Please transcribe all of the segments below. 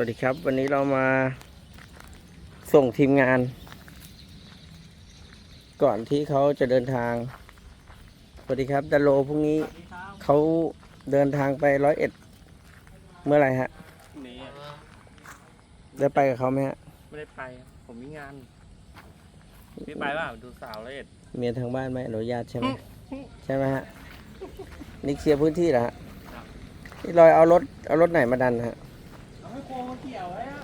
วัสดีครับ วันนี้เรามาส่งทีมงาน ก่อนที่เขาจะเดินทาง สวัสดีครับดัลโลพรุ่งนี้เขาเดินทางไปร้อยเอ็ดเมื่อไหร่ฮะนี่ได้ไปกับเขาไหมฮะไม่ได้ไปครับผมมีงานพี่ไปเปล่าดูสาวละเอียดเมียทางบ้านไม่อนุญาตใช่ไหมใช่ไหมฮะนี่เคลียร์พื้นที่เหรอฮะนี่ลอยเอารถเอารถไหนมาดันฮะเอาไม่ โคเกี่ยวไว้อะ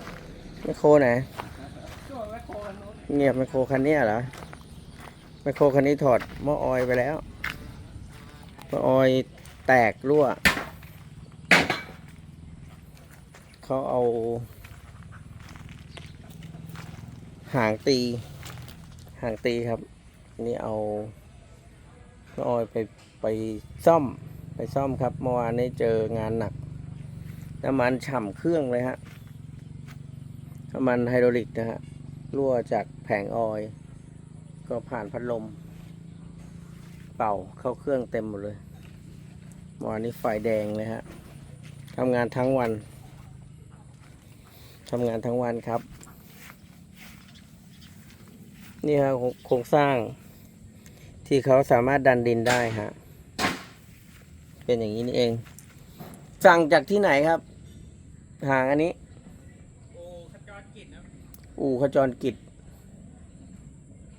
ไมคโครไหน ช่วยไม่โคกันนู้นเงียบไมคโครคันเนี้ยเหรอไมคโครคันนี้ถอดหม้อออยล์ไปแล้วหม้อออยล์แตกรั่วเขาเอาหางตีหางตีครับ นี่เอาหม้อออยล์ไปไปซ่อมไปซ่อมครับเมื่อวานนี้เจองานหนัก น้ำมันฉ่ำเครื่องเลยฮะ น้ำมันไฮดรอลิกนะฮะ รั่วจากแผงออย ก็ผ่านพัดลม เป่าเข้าเครื่องเต็มหมดเลยมอวานนี้ไฟแดงเลยฮะทำงานทั้งวันทำงานทั้งวันครับ นี่ฮะโครงสร้างที่เขาสามารถดันดินได้ฮะ เป็นอย่างนี้นี่เอง สั่งจากที่ไหนครับ หางอันนี้ โอ้ขจรกิจนะอู่ขจรกิจ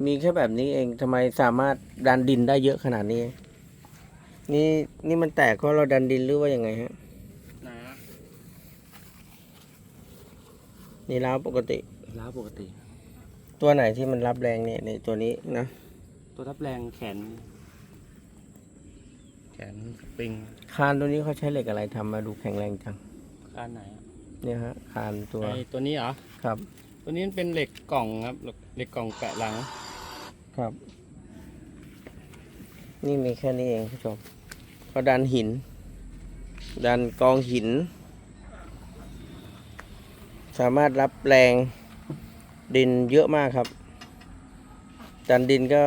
มีแค่แบบนี้เองทำไมสามารถดันดินได้เยอะขนาดนี้ นี่นี่มันแตกเพราะเราดันดินหรือว่ายังไงฮะ นะนี่ล้าวปกติ ล้าปกติ ตัวไหนที่มันรับแรงเนี่ยในตัวนี้นะตัวทับแรงแขน แขนสปริงคานตัวนี้เขาใช้เหล็กอะไรทำมาดูแข็งแรงจังด้านไหนอะ เนี่ยฮะคานตัวไอตัวนี้เหรอ ครับ ตัวนี้มันเป็นเหล็กกล่องครับ เหล็กกล่องแปะหลัง ครับ นี่มีแค่นี้เองผู้ชมก็ดันหิน ดันกองหิน สามารถรับแรงดินเยอะมากครับ ดันดินก็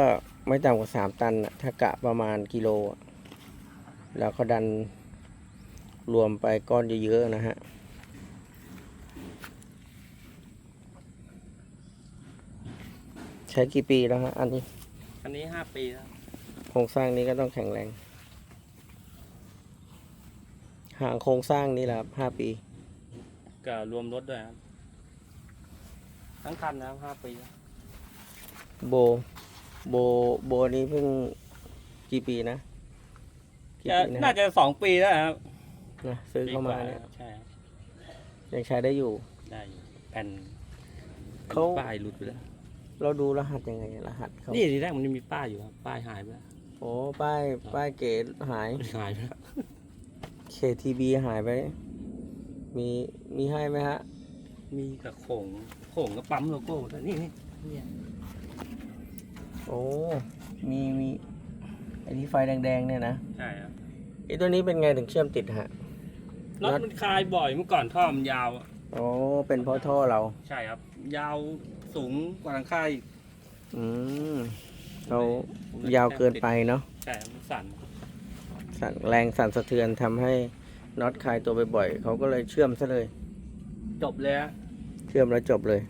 ไม่ต่ำกว่าสามตันน่ะถ้ากะประมาณกิโลอะแล้วก็ดันรวมไปก้อนเยอะๆนะฮะ ใช้กี่ปีแล้วฮะอันนี้อันนี้ห้าปีแล้วโครงสร้างนี้ก็ต้องแข็งแรงหางโครงสร้างนี่แหละครับห้าปี ก็รวมรถด้วยครับทั้งคันนะครับห้าปีแล้วโบ โบ โบนี้เพิ่งกี่ปีนะกี่จะปีนะน่าจะสองปีแล้วครับนะซื้อเข้ามาเนี่ยใช่ครับยังใช้ได้อยู่ได้อยู่แผ่นเขา ป้ายหลุดไปแล้ว เราดูรหัสยังไงรหัสเขานี่ทีแรกมันยังมีป้ายอยู่ครับป้ายหายไปแล้วโอ้ป้ายป้ายเก๋หาย หายไปแล้ว KTB หายไป มีมีให้ไหมฮะ มีกับโขงโขงก็ปั๊มโลโก้แล้วนี่นี่เนี่ยโอ้มีมีไอ้ที่ไฟแดงๆเนี่ยนะใช่ครับไอ้ตัวนี้เป็นไงถึงเชื่อมติดฮะน็อตมันคลายบ่อยเมื่อก่อนท่อมันยาวอะโอ้เป็นเพราะท่อเรา ใช่ครับ ยาวสูงกว่าหลังคาอีกอืมเรายาวเกินไปเนาะใช่ครับมันสั่นสั่นแรงสั่นสะเทือนทำให้น็อตคลายตัวบ่อยๆเขาก็เลยเชื่อมซะเลย จบเลยฮะเชื่อมแล้วจบเลย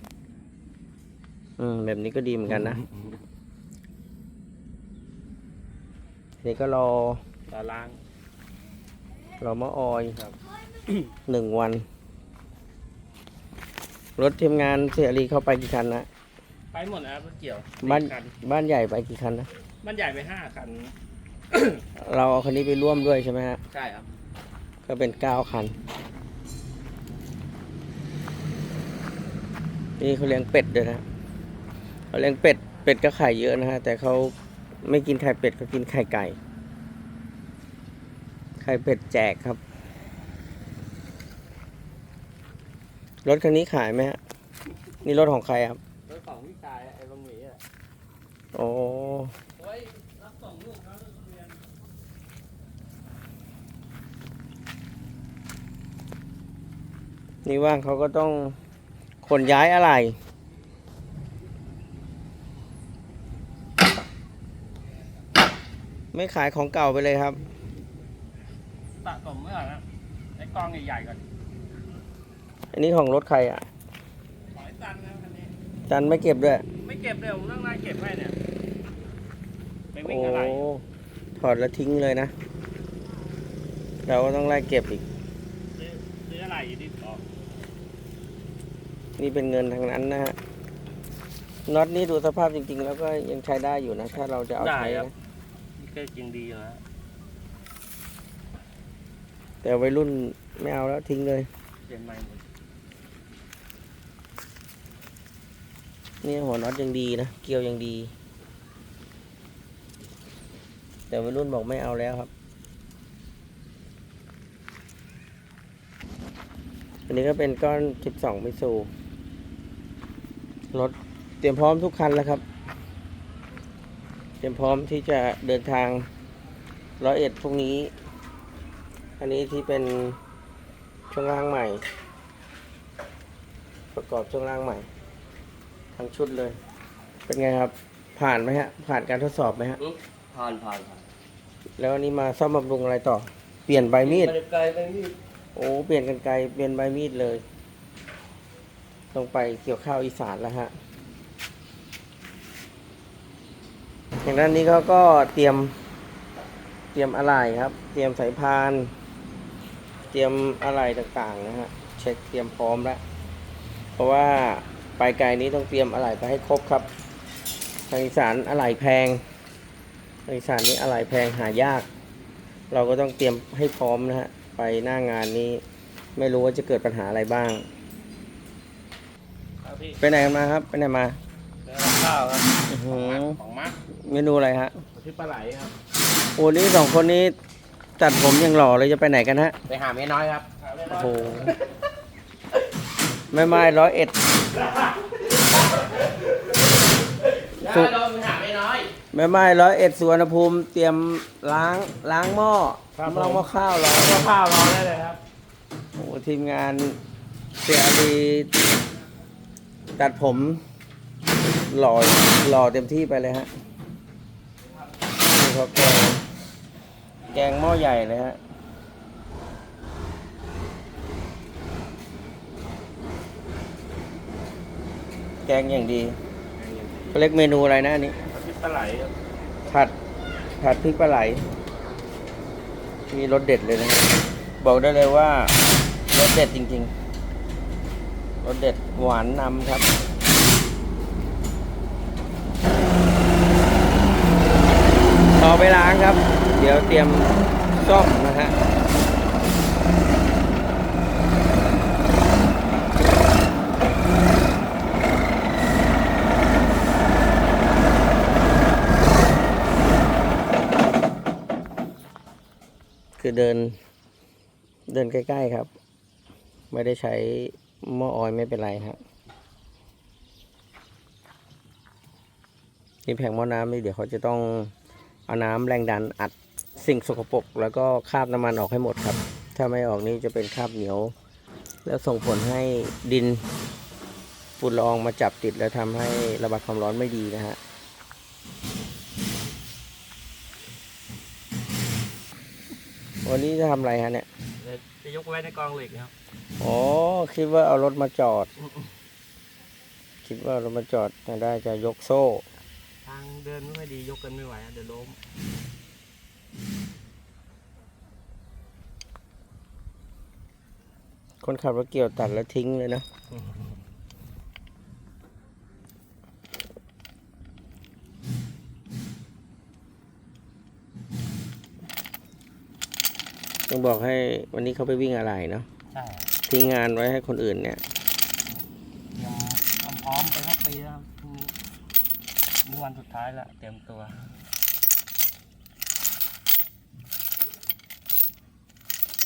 อืม แบบนี้ก็ดีเหมือนกันนะนี่ก็รอ ต่อราง รอมะออยครับ หนึ่งวัน รถทีมงานเสียรีเข้าไปกี่คันนะไปหมดนะครับรถเกี่ยวบ้านสี่คันบ้านใหญ่ไปกี่คันนะบ้านใหญ่ไปห้าคัน เราเอาคันนี้ไปร่วมด้วยใช่ไหมฮะใช่ครับ ก็เป็นเก้าคันนี่เขาเลี้ยงเป็ดด้วยนะเขาเลี้ยงเป็ดเป็ดก็ไข่เยอะนะฮะแต่เขาไม่กินไข่เป็ดเขากินไข่ไก่ ไข่เป็ดแจกครับ รถคันนี้ขายไหมฮะ นี่รถของใครครับ รถของพี่ชายไอ้บางหมีอะโอ้โอ้ยรับส่งลูกเขาโรงเรียนนี่ว่างเขาก็ต้องขนย้ายอะไร ไม่ขายของเก่าไปเลยครับ สะสมเมื่อไหร่นะไอ้กองใหญ่ๆก่อน อันนี้ของรถใครอะหอยตันนะคันนี้จันไม่เก็บด้วย ไม่เก็บเลยผมนั่งไล่เก็บให้เนี่ยไปวิ่งโอ้อะไรถอดแล้วทิ้งเลยนะเราก็ต้องไล่เก็บอีก ซื้อซื้ออะไรอยู่ที่ออกนี่เป็นเงินทางนั้นนะฮะน็อตนี่ดูสภาพจริง ๆ แล้วก็ยังใช้ได้อยู่นะ ถ้าเราจะเอาใช้ได้ครับนะนี่ก็จริงดีอยู่นะแต่วัยรุ่นไม่เอาแล้วทิ้งเลยเปลี่ยนใหม่หมด นี่หัวน็อตยังดีนะ เกลียวยังดี แต่วัยรุ่นบอกไม่เอาแล้วครับ อันนี้ก็เป็นก้อน 12มิสูรถเตรียมพร้อมทุกคันแล้วครับ เตรียมพร้อมที่จะเดินทางร้อยเอ็ดพรุ่งนี้ อันนี้ที่เป็นช่วงล่างใหม่ ประกอบช่วงล่างใหม่ ทั้งชุดเลย เป็นไงครับ ผ่านไหมฮะ ผ่านการทดสอบไหมฮะ ผ่านผ่านผ่านแล้วอันนี้มาซ่อมบำรุงอะไรต่อ เปลี่ยนใบมีดไกลไปมีดโอ้เปลี่ยนกันไกลเปลี่ยนใบมีดเลย ลงไปเกี่ยวข้าวอีสานแล้วฮะอย่างด้านนี้เขาก็เตรียม เตรียมอะไหล่ครับ เตรียมสายพาน เตรียมอะไหล่ต่างๆนะฮะเช็คเตรียมพร้อมแล้วเพราะว่า ไปไกลนี้ต้องเตรียมอะไหล่ไปให้ครบครับทางอีสานอะไหล่แพงทางอีสานนี้อะไหล่แพงหายาก เราก็ต้องเตรียมให้พร้อมนะฮะไปหน้างานนี้ไม่รู้ว่าจะเกิดปัญหาอะไรบ้างครับพี่ไปไหนกันมาครับไปไหนมาเนื้อข้าวครับอื้อหือของมักเมนูอะไรฮะที่ปลาไหลครับ โอ้นี่สองคนนี้ตัดผมยังหล่อเลยจะไปไหนกันฮะไปหาเมียน้อยครับ โอ้โหแม่ไม้ร้อยเอ็ด สุลงไปหาเมียน้อย แม่ไม้ร้อยเอ็ดสุวรรณภูมิเตรียมล้างล้างหม้อครับล้างหม้อข้าวรอก็ข้าวรอได้เลยครับ โอ้โหทีมงานเสียดีตัดผมหล่อหล่อเต็มที่ไปเลยฮะนี่เขาแกงแกงหม้อใหญ่เลยฮะ แกงอย่างดีเขาเรียกเมนูอะไรนะอันนี้ที่ปลาไหลครับผัดผัดพริกปลาไหล มีรสเด็ดเลยนะบอกได้เลยว่ารสเด็ดจริงๆรสเด็ดหวานนำครับต่อไปล้างครับ เดี๋ยวเตรียมซ่อมนะฮะ คือเดิน เดินใกล้ ๆครับ ไม่ได้ใช้หม้อออยล์ไม่เป็นไรครับนี่แผงหม้อน้ำนี่เดี๋ยวเขาจะต้องเอาน้ำแรงดันอัดสิ่งสกปรกแล้วก็คราบน้ำมันออกให้หมดครับ ถ้าไม่ออกนี่จะเป็นคราบเหนียว แล้วส่งผลให้ดินฝุ่นละอองมาจับติดแล้วทำให้ระบายความร้อนไม่ดีนะฮะ วันนี้จะทำอะไรฮะเนี่ยเดี๋ยวจะยกไว้ในกองเหล็กครับ อ๋อคิดว่าเอารถมาจอด คิดว่าเอารถมาจอดแต่ได้จะยกโซ่ ทางเดินไม่ค่อยดียกกันไม่ไหวอะเดี๋ยวล้มคนขับรถเกี่ยวตัดแล้วทิ้งเลยนะ บอกให้วันนี้เขาไปวิ่งอะไรเนาะใช่ทิ้งงานไว้ให้คนอื่นเนี่ยเตรียมความพร้อมไปทั้งปีแล้วครับพรุ่งนี้นี่วันสุดท้ายละเตรียมตัว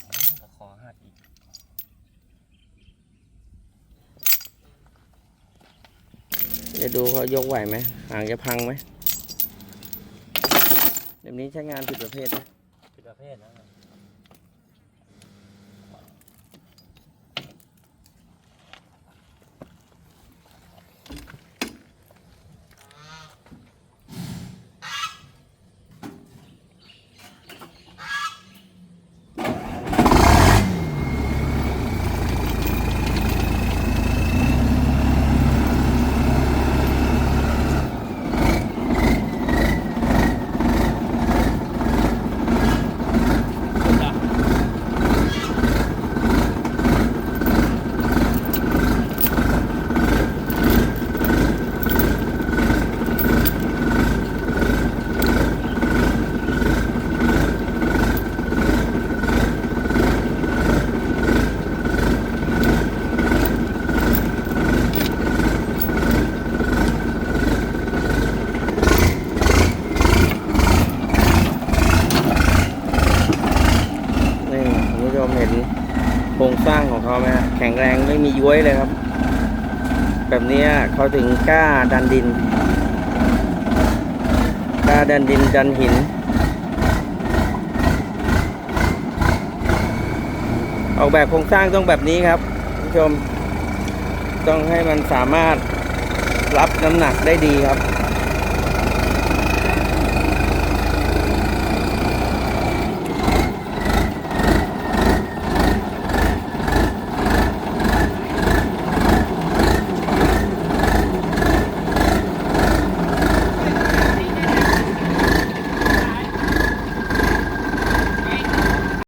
อืมตะขอหักอีกเดี๋ยวดูเขายกไหวไหมหางจะพังไหมเดี๋ยวนี้ใช้งานผิดประเภทนะผิดประเภทนะครับ โค รงสร้างของเขาไหมแข็งแรงไม่มีย้วยเลยครับ แบบนี้เขาถึงกล้าดันดินกล้าดันดินดันหินออกแบบโครงสร้างต้องแบบนี้ครับผู้ชม ต้องให้มันสามารถรับน้ำหนักได้ดีครับ